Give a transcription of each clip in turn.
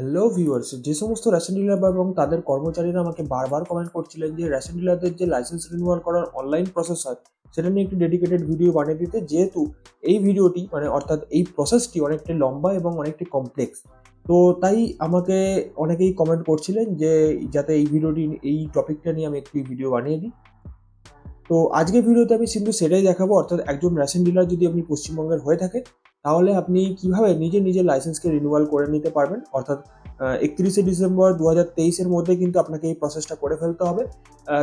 Hello viewers যে সমস্ত ration dealer এবং তাদের কর্মচারীরা আমাকে বারবার কমেন্ট করছিলেন যে রেশন ডিলারদের যে লাইসেন্স রিনিউয়াল করার অনলাইন প্রসেস হয়, সেটা নিয়ে একটি ডেডিকেটেড ভিডিও বানিয়ে দিতে, যেহেতু এই ভিডিওটি মানে অর্থাৎ এই প্রসেসটি অনেকটা লম্বা এবং অনেকটি কমপ্লেক্স তো তাই আমাকে অনেকেই কমেন্ট করছিলেন যে যাতে এই ভিডিওটি এই টপিকটা নিয়ে আমি একটি ভিডিও বানিয়ে দিই। তো আজকের ভিডিওতে আমি কিন্তু সেটাই দেখাবো, অর্থাৎ একজন রেশন ডিলার যদি আপনি পশ্চিমবঙ্গের হয়ে থাকে তাহলে আপনি কীভাবে নিজে নিজের লাইসেন্সকে রিনিউয়াল করে নিতে পারবেন? অর্থাৎ একত্রিশে ডিসেম্বর দু হাজার তেইশের মধ্যে কিন্তু আপনাকে এই প্রসেসটা করে ফেলতে হবে।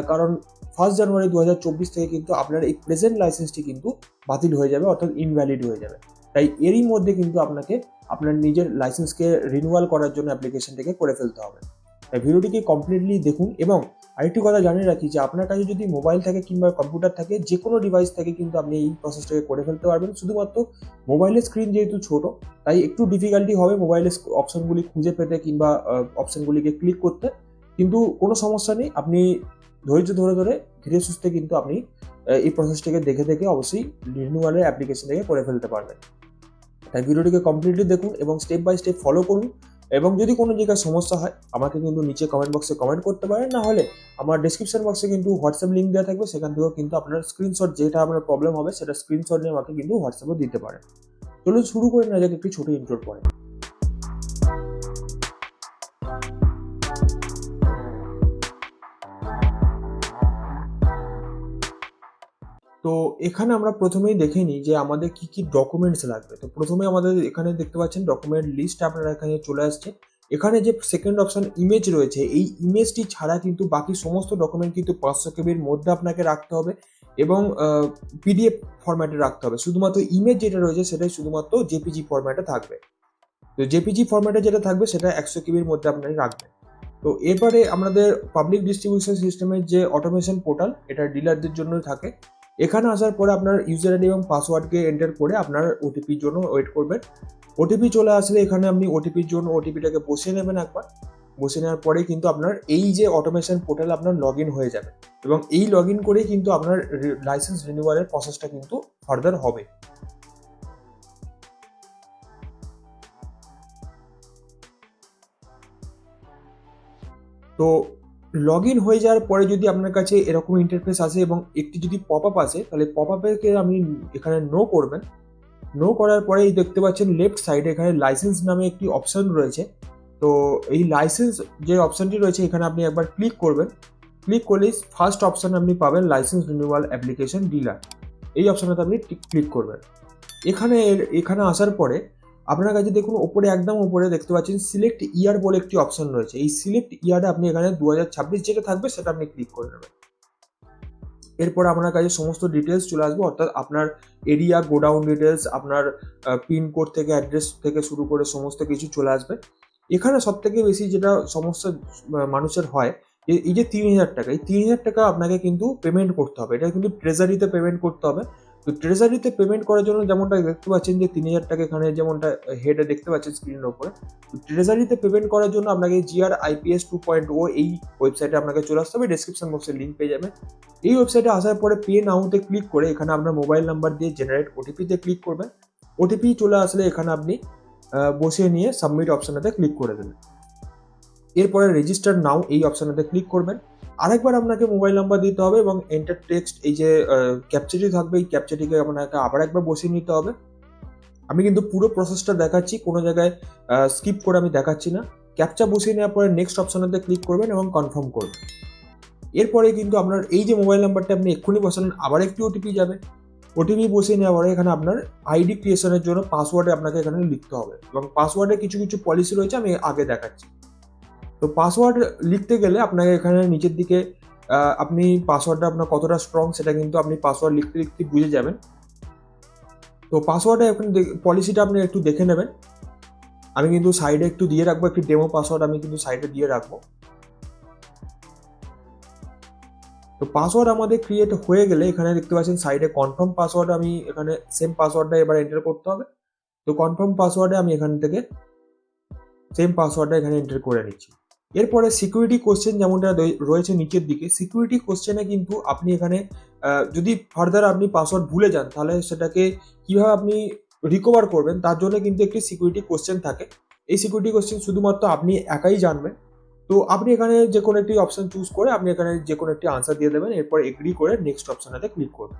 কারণ ফার্স্ট জানুয়ারি দু হাজার চব্বিশ থেকে কিন্তু আপনার এই প্রেজেন্ট লাইসেন্সটি কিন্তু বাতিল হয়ে যাবে, অর্থাৎ ইনভ্যালিড হয়ে যাবে। তাই এরই মধ্যে কিন্তু আপনাকে আপনার নিজের লাইসেন্সকে রিনিউয়াল করার জন্য অ্যাপ্লিকেশনটাকে করে ফেলতে হবে। তাই ভিডিওটিকে কমপ্লিটলি দেখুন এবং আরেকটি কথা জানিয়ে রাখি যে আপনার কাছে যদি মোবাইল থাকে কিংবা কম্পিউটার থাকে যে কোনো ডিভাইস থেকে কিন্তু আপনি এই প্রসেসটাকে করে ফেলতে পারবেন। শুধুমাত্র মোবাইলের স্ক্রিন যেহেতু ছোট, তাই একটু ডিফিকাল্টি হবে মোবাইলের অপশনগুলি খুঁজে পেতে কিংবা অপশনগুলিকে ক্লিক করতে। কিন্তু কোনো সমস্যা নেই, আপনি ধৈর্য ধরে ধরে, ধীরে সুস্থে কিন্তু আপনি এই প্রসেসটাকে দেখে দেখে অবশ্যই রিনিউয়ালের অ্যাপ্লিকেশনটাকে করে ফেলতে পারবেন। তাই ভিডিওটিকে কমপ্লিটলি দেখুন এবং স্টেপ বাই স্টেপ ফলো করুন। এবং যদি কোনো জায়গায় সমস্যা হয়, আমাকে কিন্তু নিচে কমেন্ট বক্সে কমেন্ট করতে পারেন। না হলে আমার ডিসক্রিপশন বক্সে কিন্তু হোয়াটসঅ্যাপ লিঙ্ক দেওয়া থাকবে। সেখান থেকেও কিন্তু আপনার স্ক্রিনশট যেটা আপনার প্রবলেম হবে, সেটা স্ক্রিনশট নিয়ে আমাকে কিন্তু হোয়াটসঅ্যাপে দিতে পারেন। চলুন শুরু করে না যাক একটি ছোটো ইন্ট্রোর পরে। তো এখানে আমরা প্রথমেই দেখে নিই যে আমাদের কি কি ডকুমেন্টস লাগবে। তো প্রথমে আমাদের এখানে দেখতে পাচ্ছেন ডকুমেন্ট লিস্ট আপনারা এখানে চলে আসছে। এখানে যে সেকেন্ড অপশন ইমেজ রয়েছে, এই ইমেজটি ছাড়া কিন্তু বাকি সমস্ত ডকুমেন্ট কিন্তু পাঁচশো কেবির মধ্যে আপনাকে রাখতে হবে এবং পিডিএফ ফরম্যাটে রাখতে হবে। শুধুমাত্র ইমেজ যেটা রয়েছে সেটাই শুধুমাত্র জেপিজি ফরম্যাটে থাকবে। তো জেপিজি ফরম্যাটে যেটা থাকবে সেটা একশো কেবির মধ্যে আপনারা রাখবেন। তো এরপরে আমাদের পাবলিক ডিস্ট্রিবিউশন সিস্টেমের যে অটোমেশন পোর্টাল এটা ডিলারদের জন্য থাকে। এখানে আসার পরে আপনার ইউজার আইডি এবং পাসওয়ার্ডকে এন্টার করে আপনার ওটিপির জন্য ওয়েট করবেন। ওটিপি চলে আসলে এখানে আপনি ওটিপির জন্য ওটিপিটাকে বসিয়ে নেবেন একবার। বসে নেওয়ার পরে কিন্তু আপনার এই যে অটোমেশন পোর্টাল আপনার লগ হয়ে যাবে এবং এই লগ ইন করেই কিন্তু আপনার লাইসেন্স রিনিউয়ালের প্রসেসটা কিন্তু ফার্দার হবে। তো লগ ইন হয়ে যাওয়ার পরে যদি আপনার কাছে এরকম ইন্টারফেস আসে এবং একটি যদি পপ আপ আসে, তাহলে পপ আপেকে আপনি এখানে নো করবেন। নো করার পরে এই দেখতে পাচ্ছেন লেফট সাইডে এখানে লাইসেন্স নামে একটি অপশন রয়েছে। তো এই লাইসেন্স যে অপশনটি রয়েছে, এখানে আপনি একবার ক্লিক করবেন। ক্লিক করলেই ফার্স্ট অপশন আপনি পাবেন লাইসেন্স রিনিউয়াল অ্যাপ্লিকেশন ডিলার এই অপশনটাতে আপনি ক্লিক করবেন। এখানে এখানে আসার পরে আপনার কাছে দেখুন, ওপরে একদম উপরে দেখতে পাচ্ছেন সিলেক্ট ইয়ার বলে একটি অপশন রয়েছে। এই সিলেক্ট ইয়ারে আপনি এখানে দু হাজার ছাব্বিশ যেটা থাকবে সেটা আপনি ক্লিক করে নেবেন। এরপর আপনার কাছে সমস্ত ডিটেলস চলে আসবে, অর্থাৎ আপনার এরিয়া গোডাউন ডিটেলস আপনার পিনকোড থেকে অ্যাড্রেস থেকে শুরু করে সমস্ত কিছু চলে আসবে। এখানে সব থেকে বেশি যেটা সমস্যা মানুষের হয় যে এই যে তিন হাজার টাকা, এই তিন হাজার টাকা আপনাকে কিন্তু পেমেন্ট করতে হবে। এটা কিন্তু ট্রেজারিতে পেমেন্ট করতে হবে। তো ট্রেজারিতে পেমেন্ট করার জন্য যেমনটা দেখতে পাচ্ছেন যে তিন হাজার টাকা এখানে যেমনটা হেডে দেখতে পাচ্ছেন স্ক্রিনের ওপরে ট্রেজারিতে পেমেন্ট করার জন্য আপনাকে GR IPS two point O এই ওয়েবসাইটে আপনাকে চলে আসতে হবে। ডিসক্রিপশন বক্সে লিঙ্ক পেয়ে যাবেন। এই ওয়েবসাইটে আসার পরে পে নাউতে ক্লিক করে এখানে আপনার মোবাইল নাম্বার দিয়ে জেনারেট ওটিপিতে ক্লিক করবেন। ওটিপি চলে আসলে এখানে আপনি বসিয়ে নিয়ে সাবমিট অপশানেতে ক্লিক করে দেবেন। এরপরে রেজিস্টার নাও এই অপশানেতে ক্লিক করবেন। আরেকবার আপনাকে মোবাইল নাম্বার দিতে হবে এবং এন্টার টেক্সট এই যে ক্যাপচারটি থাকবে, এই ক্যাপচারটিকে আপনাকে আবার একবার বসিয়ে নিতে হবে। আমি কিন্তু পুরো প্রসেসটা দেখাচ্ছি, কোনো জায়গায় স্কিপ করে আমি দেখাচ্ছি না। ক্যাপচা বসিয়ে নেওয়ার পরে নেক্সট অপশানেতে ক্লিক করবেন এবং কনফার্ম করবেন। এরপরে কিন্তু আপনার এই যে মোবাইল নাম্বারটা আপনি এক্ষুনি বসালেন, আবার একটি ওটিপি যাবে। ওটিপি বসিয়ে নেওয়ার পরে এখানে আপনার আইডি ক্রিয়েশনের জন্য পাসওয়ার্ডে আপনাকে এখানে লিখতে হবে। এবং পাসওয়ার্ডে কিছু কিছু পলিসি রয়েছে, আমি আগে দেখাচ্ছি। তো পাসওয়ার্ড লিখতে গেলে আপনাকে এখানে নিচের দিকে আপনি পাসওয়ার্ডটা আপনার কতটা স্ট্রং সেটা কিন্তু আপনি পাসওয়ার্ড লিখতে লিখতে বুঝে যাবেন। তো পাসওয়ার্ডে এখন পলিসিটা আপনি একটু দেখে নেবেন। আমি কিন্তু সাইডে একটু দিয়ে রাখব, একটি ডেমো পাসওয়ার্ড আমি কিন্তু সাইডে দিয়ে রাখব। তো পাসওয়ার্ড আমাদের ক্রিয়েট হয়ে গেলে এখানে দেখতে পাচ্ছেন সাইডে কনফার্ম পাসওয়ার্ড আমি এখানে সেম পাসওয়ার্ডটা এবার এন্টার করতে হবে। তো কনফার্ম পাসওয়ার্ডে আমি এখান থেকে সেম পাসওয়ার্ডটা এখানে এন্টার করে নিচ্ছি। এরপরে সিকিউরিটি কোশ্চেন যেমনটা রয়ে- রয়েছে নিচের দিকে সিকিউরিটি কোশ্চেনে কিন্তু আপনি এখানে যদি ফার্দার আপনি পাসওয়ার্ড ভুলে যান, তাহলে সেটাকে কীভাবে আপনি রিকভার করবেন, তার জন্য কিন্তু একটি সিকিউরিটি কোশ্চেন থাকে। এই সিকিউরিটি কোশ্চেন শুধুমাত্র আপনি একাই জানবেন। তো আপনি এখানে যে কোনো একটি অপশন চুজ করে আপনি এখানে যে কোনো একটি আনসার দিয়ে দেবেন, এরপর এগ্রি করে নেক্সট অপশানেতে ক্লিক করবেন।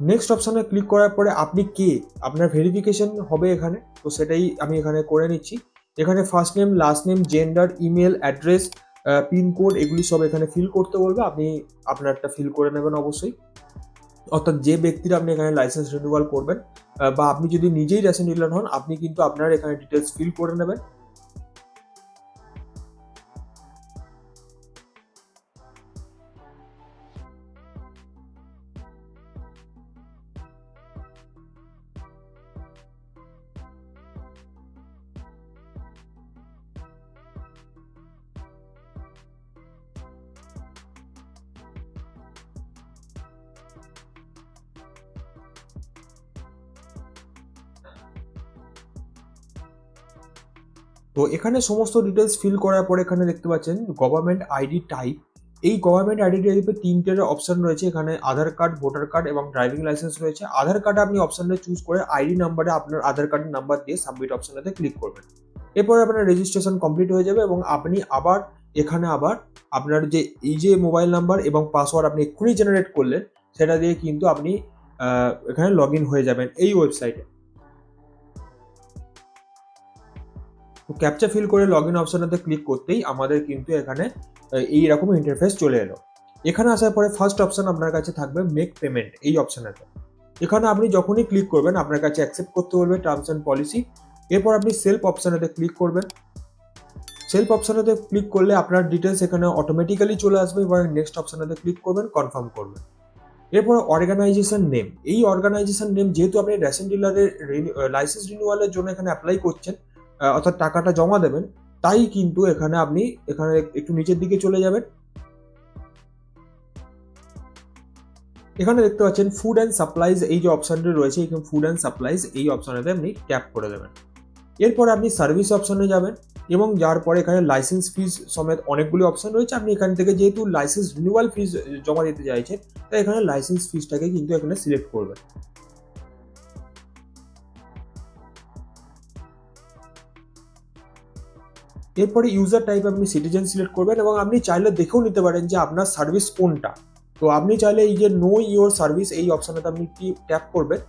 নেক্সট অপশানে ক্লিক করার পরে আপনি কে? আপনার ভেরিফিকেশন হবে এখানে, তো সেটাই আমি এখানে করে নিচ্ছি। এখানে first name last name gender email address pincode এগুলি সব এখানে ফিল করতে বলবে। আপনি আপনারটা ফিল করে নেবেন অবশ্যই। অর্থাৎ যে ব্যক্তিরা আপনি এখানে লাইসেন্স রিনিউয়াল করবেন বা আপনি যদি নিজেই রেশন ডিলার হন, আপনি কিন্তু আপনার এখানে ডিটেলস ফিল করে নেবেন। তো এখানে সমস্ত ডিটেলস ফিল করার পরে এখানে দেখতে পাচ্ছেন গভর্নমেন্ট আইডি টাইপ এই গভর্নমেন্ট আইডি টাইপে তিনটে অপশন রয়েছে। এখানে আধার কার্ড ভোটার কার্ড এবং ড্রাইভিং লাইসেন্স রয়েছে। আধার কার্ডে আপনি অপশনটা চুজ করে আইডি নাম্বারে আপনার আধার কার্ডের নাম্বার দিয়ে সাবমিট অপশনটাতে ক্লিক করবেন। এরপরে আপনার রেজিস্ট্রেশন কমপ্লিট হয়ে যাবে এবং আপনি আবার এখানে আবার আপনার যে, এই যে মোবাইল নাম্বার এবং পাসওয়ার্ড আপনি এক্ষুনি জেনারেট করলেন, সেটা দিয়ে কিন্তু আপনি এখানে লগ হয়ে যাবেন এই ওয়েবসাইটে তো ক্যাপচা ফিল করে লগ ইন অপশনটাতে ক্লিক করতেই আমাদের কিন্তু এখানে এই রকম ইন্টারফেস চলে এলো। এখানে আসার পরে ফার্স্ট অপশন আপনার কাছে থাকবে মেক পেমেন্ট এই অপশনেতে এখানে আপনি যখনই ক্লিক করবেন, আপনার কাছে অ্যাকসেপ্ট করতে বলবে টার্মস অ্যান্ড পলিসি এরপর আপনি সেলফ অপশনেতে ক্লিক করবেন। সেলফ অপশনেতে ক্লিক করলে আপনার ডিটেলস এখানে অটোমেটিক্যালি চলে আসবে এবং নেক্সট অপশনেতে ক্লিক করবেন কনফার্ম করবেন। এরপর অর্গানাইজেশন নেম এই অর্গানাইজেশন নেম যেহেতু আপনি রেশন ডিলারের লাইসেন্স রিনিউয়ালের জন্য এখানে অ্যাপ্লাই করছেন অর্থাৎ টাকাটা জমা দেবেন, তাই কিন্তু এখানে আপনি এখানে একটু নিচের দিকে চলে যাবেন। এখানে দেখতে পাচ্ছেন ফুড অ্যান্ড সাপ্লাইজ এই যে অপশানটি রয়েছে, এখানে ফুড অ্যান্ড সাপ্লাইজ এই অপশনেতে আপনি ট্যাপ করে দেবেন। এরপর আপনি সার্ভিস অপশানে যাবেন এবং যার পরে এখানে লাইসেন্স ফিজ সমেত অনেকগুলি অপশন রয়েছে। আপনি এখান থেকে যেহেতু লাইসেন্স রিনিউয়াল ফিজ জমা দিতে চাইছেন, তাই এখানে লাইসেন্স ফিজটাকে কিন্তু এখানে সিলেক্ট করবেন। এরপরে ইউজার টাইপ আপনি সিটিজেন সিলেক্ট করবেন এবং আপনি চাইলে দেখেও নিতে পারেন যে আপনার সার্ভিস কোনটা। তো আপনি চাইলে এই যে নো ইওর সার্ভিস এই অপশানেতে আপনি কি ট্যাপ করবেন।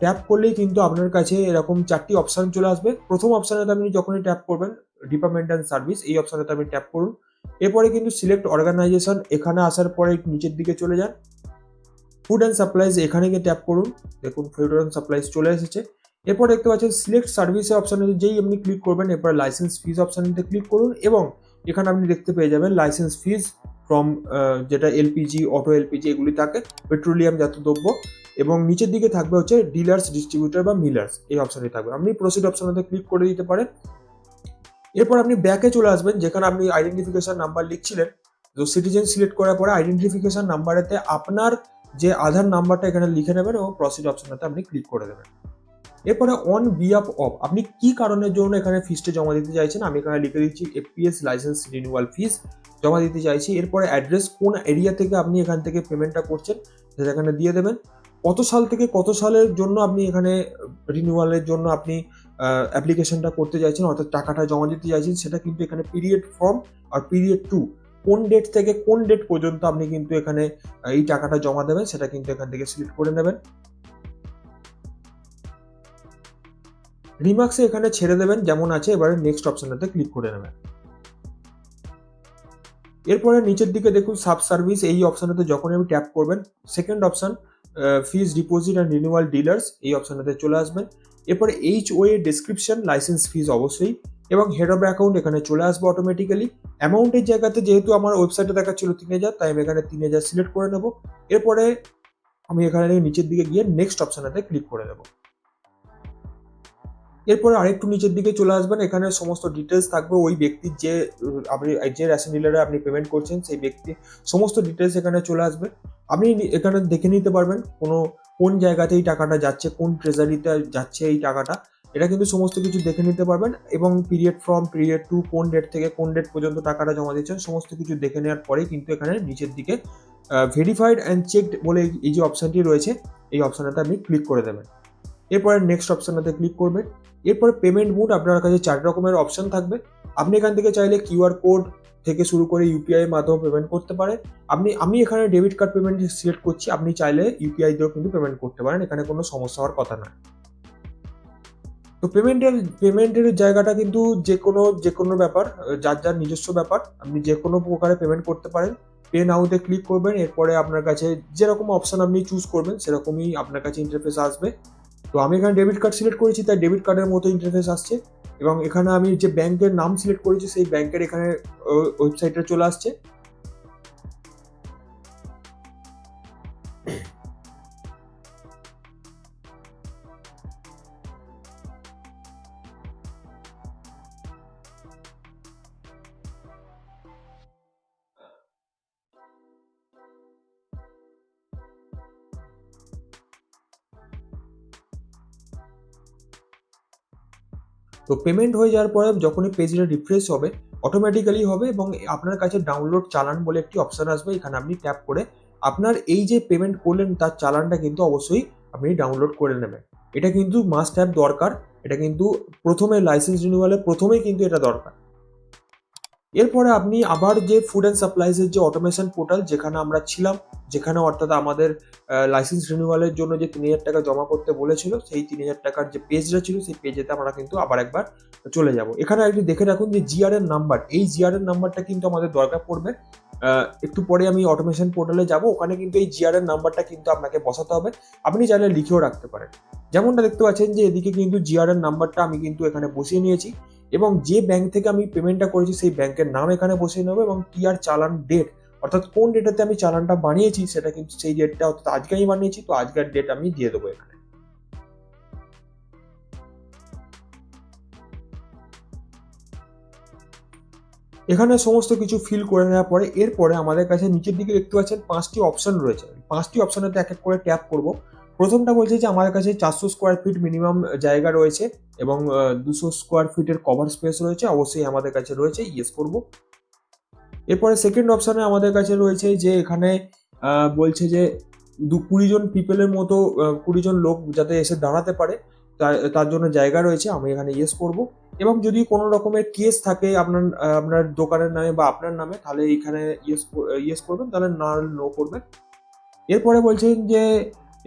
ট্যাপ করলেই কিন্তু আপনার কাছে এরকম চারটি অপশান চলে আসবে। প্রথম অপশানেতে আপনি যখনই ট্যাপ করবেন ডিপার্টমেন্ট অ্যান্ড সার্ভিস এই অপশানেতে আপনি ট্যাপ করুন। এরপরে কিন্তু সিলেক্ট অর্গানাইজেশন এখানে আসার পরে নিচের দিকে চলে যান। ফুড অ্যান্ড সাপ্লাইজ এখানে গিয়ে ট্যাপ করুন। দেখুন ফুড অ্যান্ড সাপ্লাইজ চলে এসেছে। এরপর দেখতে পাচ্ছেন সিলেক্ট সার্ভিসের অপশানে যেই আপনি ক্লিক করবেন, এরপর লাইসেন্স ফিজ অপশানেতে ক্লিক করুন এবং এখানে আপনি দেখতে পেয়ে যাবেন লাইসেন্স ফিজ ফ্রম যেটা এলপিজি অটো এলপিজি এগুলি থাকে পেট্রোলিয়াম জাত দ্রব্য এবং নিচের দিকে থাকবে হচ্ছে ডিলার্স ডিস্ট্রিবিউটার বা মিলার্স এই অপশানে থাকবে। আপনি প্রসিড অপশানেতে ক্লিক করে দিতে পারেন। এরপর আপনি ব্যাকে চলে আসবেন, যেখানে আপনি আইডেন্টিফিকেশন নাম্বার লিখছিলেন। তো সিটিজেন সিলেক্ট করার পরে আইডেন্টিফিকেশন নাম্বারেতে আপনার যে আধার নাম্বারটা এখানে লিখে নেবেন এবং প্রসিড অপশনটাতে আপনি ক্লিক করে দেবেন। এরপরে অন বিআপ অফ আপনি কি কারণের জন্য এখানে ফিসটা জমা দিতে চাইছেন? আমি এখানে লিখে দিচ্ছি এফপিএস লাইসেন্স রিনিউয়াল ফিস জমা দিতে চাইছি। এরপরে অ্যাড্রেস কোন এরিয়া থেকে আপনি এখান থেকে পেমেন্টটা করছেন সেটা এখানে দিয়ে দেবেন। কত সাল থেকে কত সালের জন্য আপনি এখানে রিনিউয়ালের জন্য আপনি অ্যাপ্লিকেশনটা করতে চাইছেন? অর্থাৎ টাকাটা জমা দিতে চাইছেন, সেটা কিন্তু এখানে পিরিয়ড ফর্ম আর পিরিয়ড টু কোন ডেট থেকে কোন ডেট পর্যন্ত আপনি কিন্তু এখানে এই টাকাটা জমা দেবেন, সেটা কিন্তু এখান থেকে সিলেক্ট করে নেবেন। রিমার্কসে এখানে ছেড়ে দেবেন যেমন আছে, এবারে নেক্সট অপশনটাতে ক্লিক করে নেবেন। এরপরে নিচের দিকে দেখুন সাব সার্ভিস এই অপশনটাতে যখন আপনি ট্যাপ করবেন second option fees deposit and renewal dealers এই অপশনটাতে চলে আসবেন। এরপরে H O A description license fees অবশ্যই, এবং হেড অফ অ্যাকাউন্ট এখানে চলে আসবে অটোমেটিক্যালি অ্যামাউন্টের জায়গাতে যেহেতু আমার ওয়েবসাইটে দেখা দেখাচ্ছিল তিন হাজার, তাই আমি এখানে তিন হাজার সিলেক্ট করে নেব। এরপরে আমি এখানে নিচের দিকে গিয়ে নেক্সট অপশানেতে ক্লিক করে দেবো এরপরে আরেকটু নিচের দিকে চলে আসবেন, এখানে সমস্ত ডিটেলস থাকবে। ওই ব্যক্তির যে, আপনি, যে রেশন ডিলারে আপনি পেমেন্ট করছেন, সেই ব্যক্তি সমস্ত ডিটেলস এখানে চলে আসবে। আপনি এখানে দেখে নিতে পারবেন কোনো, কোন জায়গাতে এই টাকাটা যাচ্ছে, কোন ট্রেজারিতে যাচ্ছে এই টাকাটা। এটা কিন্তু সমস্ত কিছু দেখে নিতে পারবেন এবং পিরিয়ড ফ্রম পিরিয়ড টু কোন ডেট থেকে কোন ডেট পর্যন্ত টাকাটা জমা দিচ্ছেন, সমস্ত কিছু দেখে নেওয়ার পরেই কিন্তু এখানে নিচের দিকে ভেরিফাইড অ্যান্ড চেকড বলে এই- যে অপশানটি রয়েছে, এই অপশানটাতে আপনি ক্লিক করে দেবেন। এরপরে নেক্সট অপশানটাতে ক্লিক করবেন। এরপরে পেমেন্ট মুড আপনার কাছে চার রকমের অপশন থাকবে। আপনি এখান থেকে চাইলে কিউআর কোড থেকে শুরু করে ইউপিআই মাধ্যমে পেমেন্ট করতে পারেন। আপনি, আমি এখানে ডেবিট কার্ড পেমেন্ট সিলেক্ট করছি, আপনি চাইলে ইউপিআই দিয়েও কিন্তু পেমেন্ট করতে পারেন, এখানে কোনো সমস্যা হওয়ার কথা নয়। তো পেমেন্টের পেমেন্টের জায়গাটা কিন্তু যে কোনো যে কোনো ব্যাপার, যার যার নিজস্ব ব্যাপার, আপনি যে কোনো প্রকারে পেমেন্ট করতে পারেন। পে নাউতে ক্লিক করবেন, এরপরে আপনার কাছে যেরকম অপশন আপনি চুজ করবেন, সেরকমই আপনার কাছে ইন্টারফেস আসবে। তো আমি এখানে ডেবিট কার্ড সিলেক্ট করেছি, তাই ডেবিট কার্ডের মতো ইন্টারফেস আসছে। এবং এখানে আমি যে ব্যাংকের নাম সিলেক্ট করেছি, সেই ব্যাংকের এখানে ওয়েবসাইটে চলে আসছে। তো পেমেন্ট হয়ে যাওয়ার পরে যখনই পেজটা রিফ্রেশ হবে অটোমেটিক্যালি হবে এবং আপনার কাছে ডাউনলোড চালান বলে একটি অপশান আসবে। এখানে আপনি ট্যাপ করে আপনার এই যে পেমেন্ট করলেন, তার চালানটা কিন্তু অবশ্যই আপনি ডাউনলোড করে নেবেন। এটা কিন্তু মাস্ট অ্যাপ দরকার। এটা কিন্তু প্রথমে লাইসেন্স রিনিউয়ালে প্রথমেই কিন্তু এটা দরকার। এরপরে আপনি আবার যে ফুড অ্যান্ড সাপ্লাইজের যে অটোমেশন পোর্টাল যেখানে আমরা ছিলাম, যেখানে অর্থাৎ আমাদের লাইসেন্স রিনিউয়ালের জন্য যে তিন হাজার টাকা জমা করতে বলেছিল, সেই তিন হাজার টাকার যে পেজটা ছিল, সেই পেজেতে আমরা কিন্তু আবার একবার চলে যাব। এখানে একটু দেখে রাখুন যে জিআর এর নাম্বার এই জিআর এর নাম্বারটা কিন্তু আমাদের দরকার পড়বে। একটু পরে আমি অটোমেশন পোর্টালে যাব, ওখানে কিন্তু এই জিআর এর নাম্বারটা কিন্তু আপনাকে বসাতে হবে। আপনি চাইলে লিখেও রাখতে পারেন। যেমনটা দেখতে পাচ্ছেন যে এদিকে কিন্তু জিআর এর নাম্বারটা আমি কিন্তু এখানে বসিয়ে নিয়েছি। এবং যে ব্যাংক থেকে আমি পেমেন্টটা করেছি, সেই ব্যাংকের নাম এখানে বসিয়ে নেব এবং টিআর চালান ডেট অর্থাৎ কোন ডেটাতে আমি চালানটা বানিয়েছি, সেটা কিন্তু সেই ডেটটা অর্থাৎ আজকে আমি বানিয়েছি, তো আজকের ডেট আমি দিয়ে দেবো এখানে। এখানে সমস্ত কিছু ফিল করে নেওয়ার পরে, এরপরে আমাদের কাছে নিচের দিকে দেখতে পাচ্ছেন পাঁচটি অপশন রয়েছে। পাঁচটি অপশনেতে এক এক করে ট্যাপ করব। প্রথমটা বলছে যে আমার কাছে চারশো স্কোয়ার ফিট মিনিমাম জায়গা রয়েছে এবং দুশো স্কোয়ার ফিটের কভার স্পেস রয়েছে, অবশ্যই আমাদের কাছে রয়েছে ইয়েস করব। এরপরে সেকেন্ড অপশানে আমাদের কাছে রয়েছে যে এখানে বলছে যে দু কুড়ি জন পিপলের মতো কুড়ি জন লোক যাতে এসে দাঁড়াতে পারে তার জন্য জায়গা রয়েছে, আমি এখানে ইয়েস করব। এবং যদি কোনো রকমের কেস থাকে আপনার আপনার দোকানের নামে বা আপনার নামে, তাহলে এখানে ইয়েস ইয়েস করবেন, তাহলে না নো করবেন। এরপরে বলছেন যে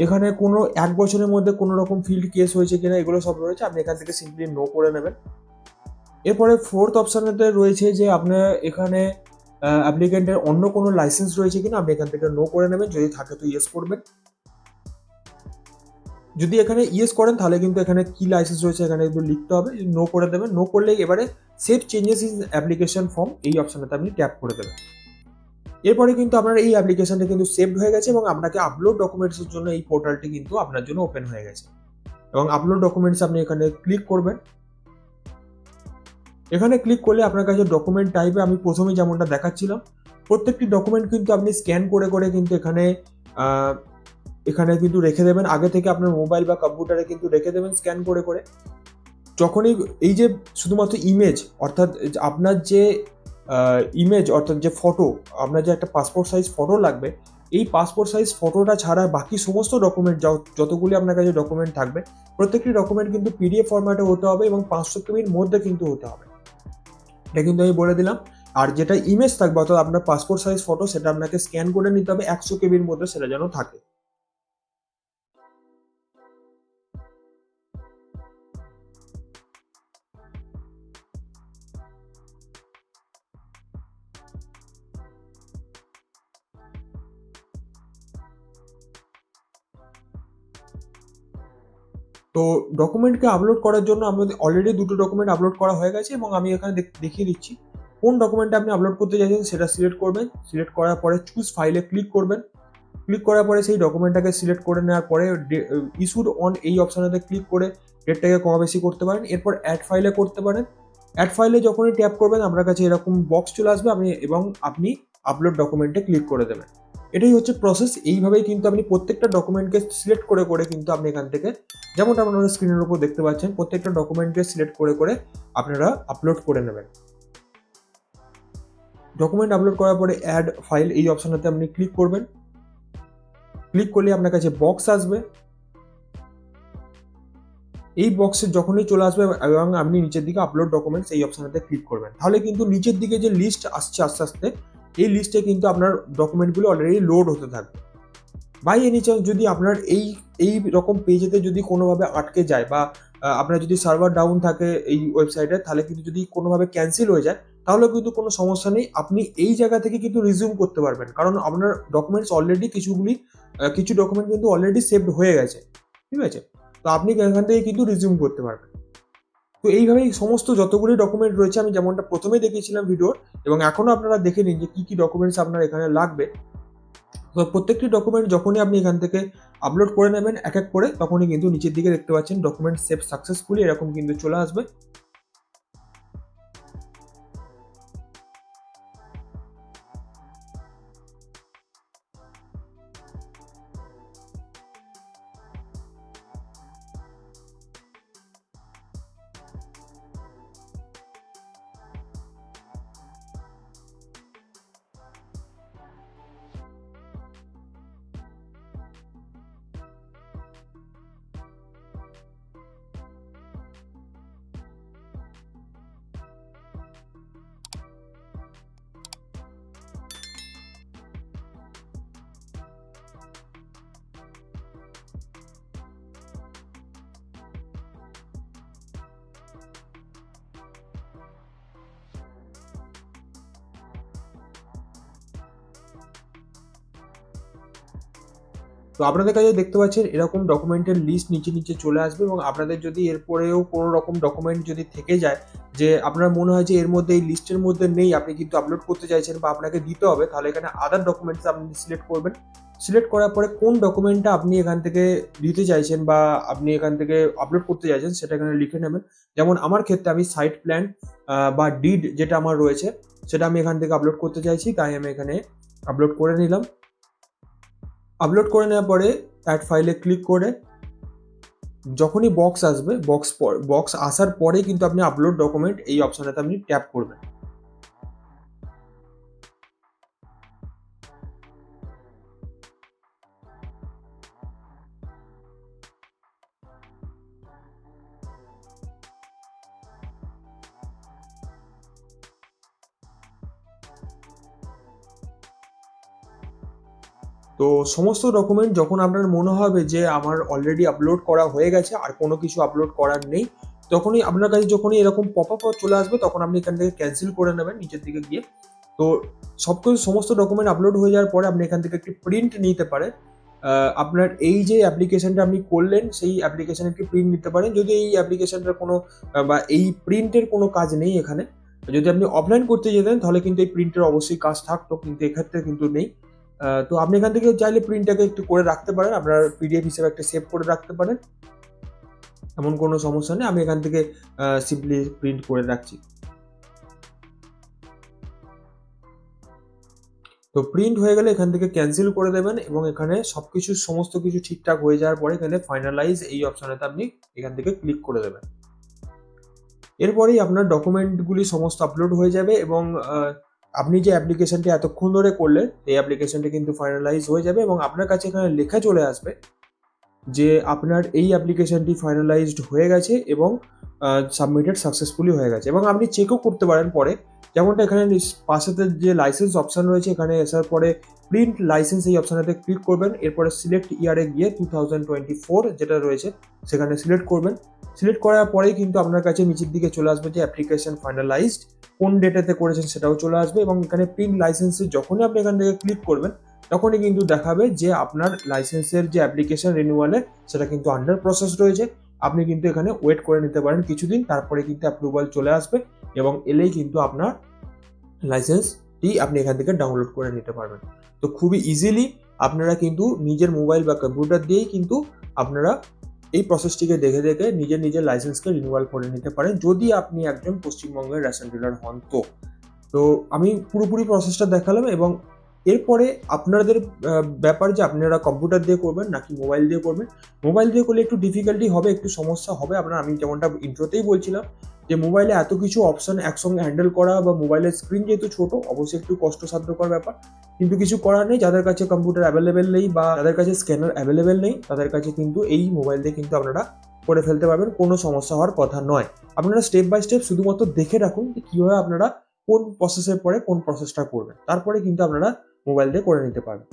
এখানে কোনো এক বছরের মধ্যে কোনো রকম ফিল্ড কেস হয়েছে কিনা, এগুলো সব রয়েছে, আপনি এখান থেকে সিম্পলি নো করে নেবেন। এরপরে ফোর্থ অপশানেতে রয়েছে যে আপনার এখানে অ্যাপ্লিকেন্টের অন্য কোনো লাইসেন্স রয়েছে কিনা, আপনি এখান থেকে নো করে নেবেন, যদি থাকে তো ইয়েস করবেন। যদি এখানে ইয়েস করেন, তাহলে কিন্তু এখানে কি লাইসেন্স রয়েছে এখানে কিন্তু লিখতে হবে নো করে দেবেন নো করলে এবারে save changes in application form এই অপশানেতে আপনি ট্যাপ করে দেবেন। এরপরে কিন্তু আপনার এই অ্যাপ্লিকেশনটা কিন্তু সেভড হয়ে গেছে এবং আপনাকে আপলোড ডকুমেন্টসের জন্য এই পোর্টালটি কিন্তু আপনার জন্য ওপেন হয়ে গেছে। এবং আপলোড ডকুমেন্টস আপনি এখানে ক্লিক করবেন। এখানে ক্লিক করলে আপনার কাছে ডকুমেন্ট টাইপে আমি প্রথমে যেমনটা দেখাচ্ছিলাম, প্রত্যেকটি ডকুমেন্ট কিন্তু আপনি স্ক্যান করে করে কিন্তু এখানে এখানে কিন্তু রেখে দেবেন। আগে থেকে আপনার মোবাইল বা কম্পিউটারে কিন্তু রেখে দেবেন স্ক্যান করে করে। যখনই এই যে শুধুমাত্র ইমেজ অর্থাৎ আপনার যে ইমেজ অর্থাৎ যে ফটো আপনার যে একটা পাসপোর্ট সাইজ ফটো লাগবে, এই পাসপোর্ট সাইজ ফটোটা ছাড়া বাকি সমস্ত ডকুমেন্ট যতগুলি আপনার কাছে ডকুমেন্ট থাকবে, প্রত্যেকটি ডকুমেন্ট কিন্তু পিডিএফ ফরম্যাটে হতে হবে এবং পাঁচশো কেবির মধ্যে কিন্তু হতে হবে। এটা কিন্তু আমি বলে দিলাম। আর যেটা ইমেজ থাকবে, অর্থাৎ আপনার পাসপোর্ট সাইজ ফটো সেটা আপনাকে স্ক্যান করে নিতে হবে, একশো কেবির মধ্যে সেটা যেন থাকে। তো ডকুমেন্টকে আপলোড করার জন্য আমাদের অলরেডি দুটো ডকুমেন্ট আপলোড করা হয়ে গেছে এবং আমি এখানে দেখিয়ে দিচ্ছি। কোন ডকুমেন্টটা আপনি আপলোড করতে চাইছেন সেটা সিলেক্ট করবেন। সিলেক্ট করার পরে চুজ ফাইলে ক্লিক করবেন। ক্লিক করার পরে সেই ডকুমেন্টটাকে সিলেক্ট করে নেওয়ার পরে ইস্যুড অন এই অপশানেতে ক্লিক করে ডেটটাকে কমা বেশি করতে পারেন। এরপর অ্যাড ফাইলে করতে পারেন। অ্যাড ফাইলে যখনই ট্যাপ করবেন, আপনার কাছে এরকম বক্স চলে আসবে। আপনি, এবং আপনি আপলোড ডকুমেন্টে ক্লিক করে দেবেন। এটাই হচ্ছে প্রসেস এইভাবেই কিন্তু আপনি প্রত্যেকটা ডকুমেন্টকে সিলেক্ট করে করে কিন্তু আপনি এখান থেকে, যেমনটা আপনারা স্ক্রিনের উপর দেখতে পাচ্ছেন, প্রত্যেকটা ডকুমেন্টকে সিলেক্ট করে করে আপনারা আপলোড করে নেবেন। ডকুমেন্ট আপলোড করার পরে অ্যাড ফাইল এই অপশানটাতে আপনি ক্লিক করবেন। ক্লিক করলে আপনার কাছে বক্স আসবে। এই বক্সে যখনই চলে আসবে এবং আপনি নিচের দিকে আপলোড ডকুমেন্টস এই অপশানেতে ক্লিক করবেন। তাহলে কিন্তু নিচের দিকে যে লিস্ট আসছে আস্তে আস্তে এই লিস্টে কিন্তু আপনার ডকুমেন্টগুলো অলরেডি লোড হতে থাকবে। বাই এনি চান্স যদি আপনার এই এই রকম পেজেতে যদি কোনোভাবে আটকে যায় বা আপনার যদি সার্ভার ডাউন থাকে এই ওয়েবসাইটে তাহলে কিন্তু যদি কোনোভাবে ক্যান্সেল হয়ে যায় তাহলে কিন্তু কোনো সমস্যা নেই। আপনি এই জায়গা থেকে কিন্তু রিজিউম করতে পারবেন। কারণ আপনার ডকুমেন্টস অলরেডি কিছুগুলি কিছু ডকুমেন্ট কিন্তু অলরেডি সেভড হয়ে গেছে। ঠিক আছে? তো আপনি এখান থেকে কিন্তু রিজিউম করতে পারবেন। তো এইভাবেই সমস্ত যতগুলি ডকুমেন্ট রয়েছে, আমি যেমনটা প্রথমেই দেখিয়েছিলাম ভিডিওর এবং এখনও আপনারা দেখে নিন যে কী কী ডকুমেন্টস আপনার এখানে লাগবে। তো প্রত্যেকটি ডকুমেন্ট যখনই আপনি এখান থেকে আপলোড করে নেবেন, এক এক করে, তখনই কিন্তু নিচের দিকে দেখতে পাচ্ছেন ডকুমেন্ট সেভ সাকসেসফুলি এরকম কিন্তু চলে আসবে। তো আপনাদের কাছে দেখতে পাচ্ছেন এরকম ডকুমেন্টের লিস্ট নিচে নিচে চলে আসবে এবং আপনাদের যদি এরপরেও কোনো রকম ডকুমেন্ট যদি থেকে যায় যে আপনার মনে হয় যে এর মধ্যে এই লিস্টের মধ্যে নেই, আপনি কিন্তু আপলোড করতে চাইছেন বা আপনাকে দিতে হবে, তাহলে এখানে আদার ডকুমেন্টস আপনি সিলেক্ট করবেন। সিলেক্ট করার পরে কোন ডকুমেন্টটা আপনি এখান থেকে দিতে চাইছেন বা আপনি এখান থেকে আপলোড করতে চাইছেন সেটা এখানে লিখে নেবেন। যেমন আমার ক্ষেত্রে আমি সাইট প্ল্যান বা ডিড যেটা আমার রয়েছে, সেটা আমি এখান থেকে আপলোড করতে চাইছি, তাই আমি এখানে আপলোড করে নিলাম। আপলোড করে নেওয়ার পরে অ্যাড ফাইলে ক্লিক করে যখনই বক্স আসবে বক্স বক্স আসার পরে কিন্তু আপনি আপলোড ডকুমেন্ট এই অপশানটাতে আপনি ট্যাপ করবেন। তো সমস্ত ডকুমেন্ট যখন আপনার মনে হবে যে আমার অলরেডি আপলোড করা হয়ে গেছে, আর কোনো কিছু আপলোড করার নেই, তখনই আপনার কাছে যখনই এরকম পপ আপ চলে আসবে, তখন আপনি এখান থেকে ক্যান্সেল করে নেবেন নিচের দিকে গিয়ে। তো সব কিছু, সমস্ত ডকুমেন্ট আপলোড হয়ে যাওয়ার পরে আপনি এখান থেকে একটি প্রিন্ট নিতে পারেন। আপনার এই যে অ্যাপ্লিকেশনটা আপনি করলেন, সেই অ্যাপ্লিকেশনের একটি প্রিন্ট নিতে পারেন। যদি এই অ্যাপ্লিকেশনটার কোনো বা এই প্রিন্টের কোনো কাজ নেই এখানে, যদি আপনি অফলাইন করতে যেতেন, তাহলে কিন্তু এই প্রিন্টের অবশ্যই কাজ থাকতো, কিন্তু এক্ষেত্রে কিন্তু নেই। তো আপনি এখান থেকে চাইলে প্রিন্টটাকে একটু করে রাখতে পারেন। আপনার পিডিএফ হিসেবে একটা সেভ করে রাখতে পারেন। এমন কোনো সমস্যা নেই। আমি এখান থেকে সিম্পলি প্রিন্ট করে রাখছি। তো প্রিন্ট হয়ে গেলে এখান থেকে ক্যান্সেল করে দেবেন এবং এখানে সবকিছু, সমস্ত কিছু ঠিকঠাক হয়ে যাওয়ার পরে এখানে ফাইনালাইজ এই অপশনেতে আপনি এখান থেকে ক্লিক করে দেবেন। এরপরেই আপনার ডকুমেন্টগুলি সমস্ত আপলোড হয়ে যাবে এবং আপনি যে অ্যাপ্লিকেশনটি এতক্ষণ ধরে করলেন, এই অ্যাপ্লিকেশনটি কিন্তু ফাইনালাইজ হয়ে যাবে এবং আপনার কাছে এখানে লেখা চলে আসবে যে আপনার এই অ্যাপ্লিকেশনটি ফাইনালাইজড হয়ে গেছে এবং সাবমিটেড সাকসেসফুলি হয়ে গেছে এবং আপনি চেকও করতে পারেন পরে। যেমনটা এখানে পাশেতে যে লাইসেন্স অপশন রয়েছে, এখানে আসার পরে প্রিন্ট লাইসেন্স এই অপশানেতে ক্লিক করবেন। এরপরে সিলেক্ট ইয়ারে গিয়ে টু থাউজেন্ড টোয়েন্টি ফোর যেটা রয়েছে, সেখানে সিলেক্ট করবেন। সিলেক্ট করার পরেই কিন্তু আপনার কাছে নিচের দিকে চলে আসবে যে অ্যাপ্লিকেশন ফাইনালাইজড কোন ডেটাতে করেছেন সেটাও চলে আসবে এবং এখানে প্রিন্ট লাইসেন্সে যখনই আপনি এখান থেকে ক্লিক করবেন, তখনই কিন্তু দেখাবে যে আপনার লাইসেন্সের যে অ্যাপ্লিকেশন রিনিউয়ালের সেটা কিন্তু আন্ডার প্রসেস রয়েছে। আপনি কিন্তু এখানে ওয়েট করে নিতে পারেন কিছুদিন, তারপরে কিন্তু অ্যাপ্রুভাল চলে আসবে এবং এলেই কিন্তু আপনার লাইসেন্সটি আপনি এখান থেকে ডাউনলোড করে নিতে পারবেন। তো খুবই ইজিলি আপনারা কিন্তু নিজের মোবাইল বা কম্পিউটার দিয়েই কিন্তু আপনারা এই প্রসেসটিকে দেখে দেখে নিজের নিজের লাইসেন্সকে রিনিউয়াল করে নিতে পারেন, যদি আপনি একজন পশ্চিমবঙ্গের রেশন ডিলার হন তো। তো আমি পুরোপুরি প্রসেসটা দেখালাম এবং এরপরে আপনাদের ব্যাপার যে আপনারা কম্পিউটার দিয়ে করবেন নাকি মোবাইল দিয়ে করবেন মোবাইল দিয়ে করলে একটু ডিফিকাল্টি হবে, একটু সমস্যা হবে। আপনার আমি যেমনটা ইন্ট্রোতেই বলছিলাম যে মোবাইলে এত কিছু অপশন একসঙ্গে হ্যান্ডেল করা বা মোবাইলের স্ক্রিন যেহেতু ছোট, অবশ্যই একটু কষ্টসাধ্যকর ব্যাপার। কিন্তু কিছু করার নেই, যাদের কাছে কম্পিউটার অ্যাভেলেবেল নেই বা যাদের কাছে স্ক্যানার অ্যাভেলেবেল নেই, তাদের কাছে কিন্তু এই মোবাইল দিয়ে কিন্তু আপনারা করে ফেলতে পারবেন, কোনো সমস্যা হওয়ার কথা নয়। আপনারা স্টেপ বাই স্টেপ শুধুমাত্র দেখে রাখুন যে কীভাবে আপনারা কোন প্রসেসের পরে কোন প্রসেসটা করবেন। তারপরে কিন্তু আপনারা মোবাইল দিয়ে করে নিতে পারবেন।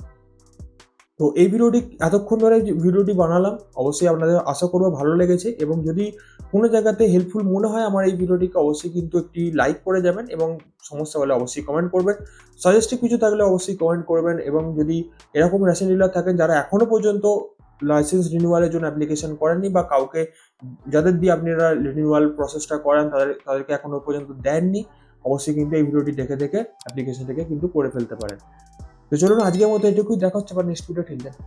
তো এই ভিডিওটি এতক্ষণ ধরে ভিডিওটি বানালাম, অবশ্যই আপনাদের আশা করব ভালো লেগেছে এবং যদি কোনো জায়গাতে হেল্পফুল মনে হয় আমার এই ভিডিওটিকে, অবশ্যই কিন্তু একটি লাইক করে যাবেন এবং সমস্যা হলে অবশ্যই কমেন্ট করবেন। সাজেস্টিভ কিছু থাকলে অবশ্যই কমেন্ট করবেন এবং যদি এরকম রেশন ডিলার থাকেন যারা এখনও পর্যন্ত লাইসেন্স রিনিউয়ালের জন্য অ্যাপ্লিকেশন করেননি বা কাউকে যাদের দিয়ে আপনারা রিনিউয়াল প্রসেসটা করেন, তাদের, তাদেরকে এখনও পর্যন্ত দেননি, অবশ্যই কিন্তু এই ভিডিওটি দেখে দেখে অ্যাপ্লিকেশন থেকে কিন্তু করে ফেলতে পারেন। তো চলুন আজকের মতো এটুকুই। দেখা হচ্ছে আবার নেক্সট ভিডিও ঠিক আছে